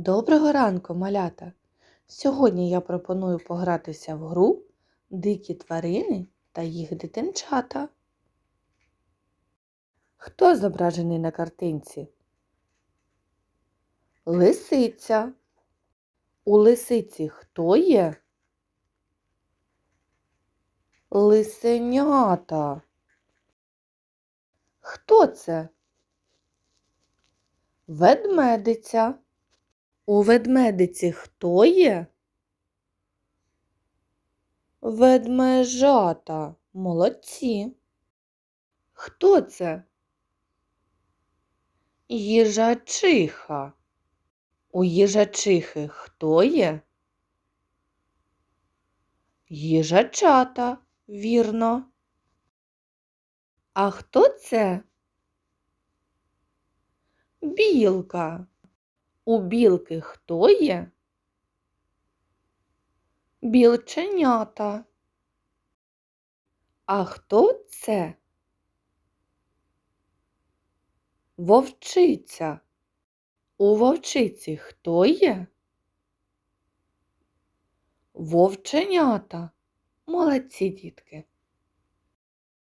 Доброго ранку, малята! Сьогодні я пропоную погратися в гру Дикі тварини та їх дитинчата. Хто зображений на картинці? Лисиця. У лисиці хто є? Лисенята. Хто це? Ведмедиця. У ведмедиці хто є? Ведмежата. Молодці. Хто це? Їжачиха. У їжачихи хто є? Їжачата, вірно. А хто це? Білка. У білки хто є? Білченята. А хто це? Вовчиця. У вовчиці хто є? Вовченята. Молодці, дітки.